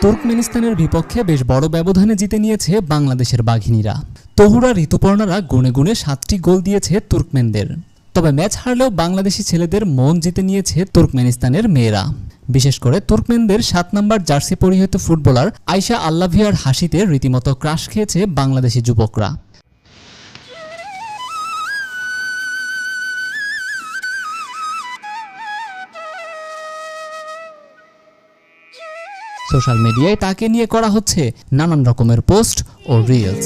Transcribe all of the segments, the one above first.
তুর্কমেনিস্তানের বিপক্ষে বেশ বড় ব্যবধানে জিতে নিয়েছে বাংলাদেশের বাঘিনীরা। তহুরা, ঋতুপর্ণারা গুনে গুনে সাতটি গোল দিয়েছে তুর্কমেনদের। তবে ম্যাচ হারলেও বাংলাদেশি ছেলেদের মন জিতে নিয়েছে তুর্কমেনিস্তানের মেয়েরা। বিশেষ করে তুর্কমেনদের সাত নম্বর জার্সি পরিহিত ফুটবলার আয়শা আল্লাভিয়ার হাসিতে রীতিমতো ক্রাশ খেয়েছে বাংলাদেশি যুবকরা। সোশ্যাল মিডিয়ায় তাকে নিয়ে করা হচ্ছে নানান রকমের পোস্ট ও রিলস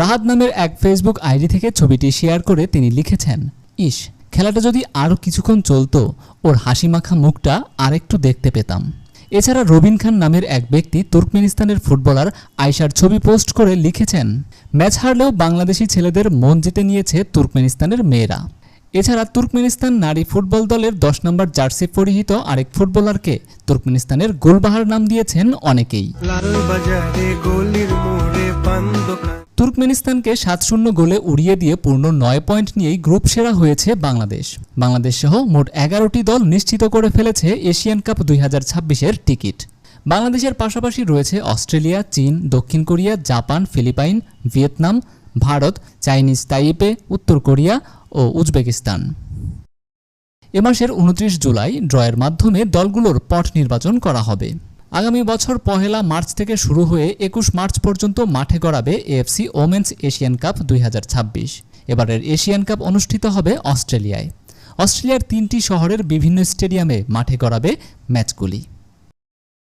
রাহাত নামের এক ফেসবুক আইডি থেকে ছবিটি শেয়ার করে তিনি লিখেছেন, ইস, খেলাটা যদি আরও কিছুক্ষণ চলতো, ওর হাসি মাখা মুখটা আরেকটু দেখতে পেতাম। এছাড়া রবিন খান নামের এক ব্যক্তি তুর্কমেনিস্তানের ফুটবলার আয়সার ছবি পোস্ট করে লিখেছেন, ম্যাচ হারলেও বাংলাদেশি ছেলেদের মন জিতে নিয়েছে তুর্কমেনিস্তানের মেয়েরা। এছাড়া তুর্কমেনিস্তান নারী ফুটবল দলের দশ নম্বর জার্সি পরিহিত আরেক ফুটবলারকে তুর্কমেনিস্তানের গোলবাহার নাম দিয়েছেন অনেকেই। তুর্কমেনিস্তানকে সাত শূন্য গোলে উড়িয়ে দিয়ে পূর্ণ নয় পয়েন্ট নিয়েই গ্রুপ সেরা হয়েছে বাংলাদেশ। বাংলাদেশ সহ মোট এগারোটি দল নিশ্চিত করে ফেলেছে এশিয়ান কাপ দুই হাজার ছাব্বিশের টিকিট। বাংলাদেশের পাশাপাশি রয়েছে অস্ট্রেলিয়া চীন দক্ষিণ Korea Japan Philippines Vietnam Bharat Chinese Taipei উত্তর কোরিয়া ও উজবেকিস্তান। এ মাসের উনত্রিশ জুলাই ড্রয়ের মাধ্যমে দলগুলোর পট নির্বাচন করা হবে। আগামী বছর পহেলা মার্চ থেকে শুরু হয়ে একুশ মার্চ পর্যন্ত মাঠে গড়াবে এএফসি ওমেন্স এশিয়ান কাপ দুই হাজার ছাব্বিশ। এবারের এশিয়ান কাপ অনুষ্ঠিত হবে অস্ট্রেলিয়ায়। অস্ট্রেলিয়ার তিনটি শহরের বিভিন্ন স্টেডিয়ামে মাঠে গড়াবে ম্যাচগুলি।